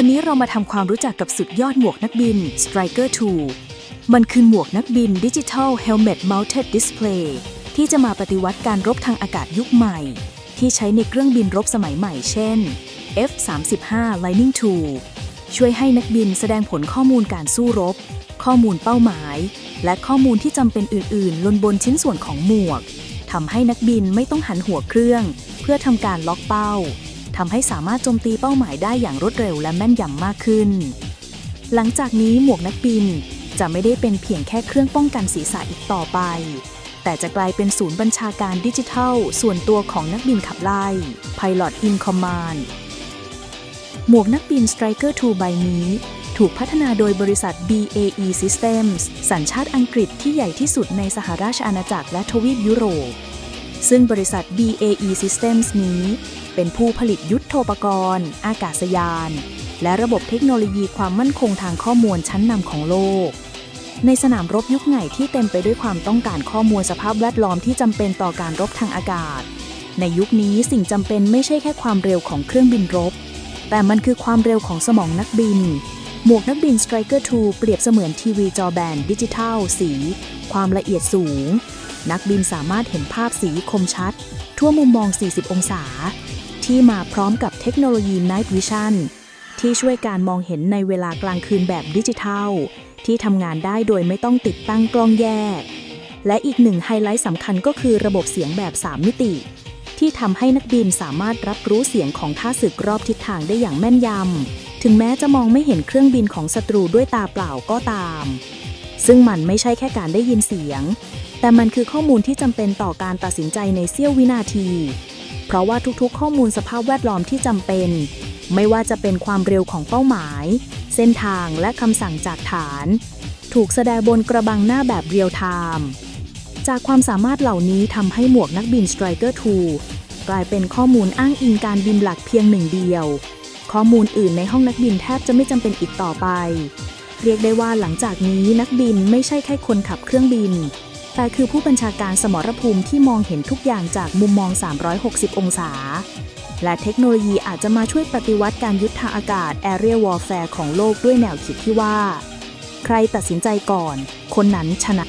วันนี้เรามาทำความรู้จักกับสุดยอดหมวกนักบิน Striker 2 มันคือหมวกนักบิน Digital Helmet Mounted Display ที่จะมาปฏิวัติการรบทางอากาศยุคใหม่ ที่ใช้ในเครื่องบินรบสมัยใหม่เช่น F-35 Lightning II ช่วยให้นักบินแสดงผลข้อมูลการสู้รบ ข้อมูลเป้าหมาย และข้อมูลที่จำเป็นอื่นๆ ลนบนชิ้นส่วนของหมวกทำให้นักบินไม่ต้องหันหัวเครื่อง เพื่อทำการล็อกเป้า ทำให้สามารถโจมตีเป้าหมายได้อย่างรวดเร็วและแม่นยำมากขึ้น หลังจากนี้หมวกนักบินจะไม่ได้เป็นเพียงแค่เครื่องป้องกันศีรษะอีกต่อไป แต่จะกลายเป็นศูนย์บัญชาการดิจิทัล ส่วนตัวของนักบินขับไล่ Pilot in Command หมวกนักบิน Striker 2 ใบนี้ ถูกพัฒนาโดยบริษัท BAE Systems สัญชาติอังกฤษที่ใหญ่ที่สุดในสหราชอาณาจักรและทวีปยุโรป ซึ่งบริษัท BAE Systems นี้ เป็นผู้ผลิตยุทโธปกรณ์ อากาศยาน และระบบเทคโนโลยีความมั่นคงทางข้อมูลชั้นนำของโลก ในสนามรบยุคใหม่ที่เต็มไปด้วยความต้องการข้อมูลสภาพแวดล้อมที่จำเป็นต่อการรบทางอากาศ ในยุคนี้สิ่งจำเป็นไม่ใช่แค่ความเร็วของเครื่องบินรบ แต่มันคือความเร็วของสมองนักบิน หมวกนักบิน Striker 2 เปรียบเสมือนทีวีจอแบนดิจิทัล สี ความละเอียดสูง นักบินสามารถเห็นภาพสีคมชัด ทั่วมุมมอง 40 องศา ที่มาพร้อมกับเทคโนโลยี Night Vision ที่ช่วยการมองเห็นในเวลากลางคืนแบบดิจิทัล ที่ทำงานได้โดยไม่ต้องติดตั้งกล้องแยก และอีกหนึ่งไฮไลท์สำคัญก็คือระบบเสียงแบบ 3 มิติ ที่ทำให้นักบินสามารถรับรู้เสียงของท่าศึกรอบทิศทางได้อย่างแม่นยำ ถึงแม้จะมองไม่เห็นเครื่องบินของศัตรูด้วยตาเปล่าก็ตาม ซึ่งมันไม่ใช่แค่การได้ยินเสียง แต่มันคือข้อมูลที่จำเป็นต่อการตัดสินใจในเสี้ยววินาที เพราะว่าทุกๆ ข้อมูลสภาพแวดล้อมที่จำเป็น ไม่ว่าจะเป็นความเร็วของเป้าหมาย เส้นทางและคำสั่งจากฐาน ถูกแสดงบนกระบังหน้าแบบเรียลไทม์จากความสามารถเหล่านี้ทำให้หมวกนักบิน Striker 2 กลายเป็นข้อมูลอ้างอิงการบินหลักเพียงหนึ่งเดียว ข้อมูลอื่นในห้องนักบินแทบจะไม่จำเป็นอีกต่อไป เรียกได้ว่าหลังจากนี้นักบินไม่ใช่แค่คนขับเครื่องบิน แต่คือผู้บัญชาการสมรภูมิที่มองเห็นทุกอย่างจากมุมมอง 360 องศา และเทคโนโลยีอาจจะมาช่วยปฏิวัติการยุทธาอากาศ Aerial Warfare ของโลกด้วยแนวคิดที่ว่า ใครตัดสินใจก่อน คนนั้นชนะ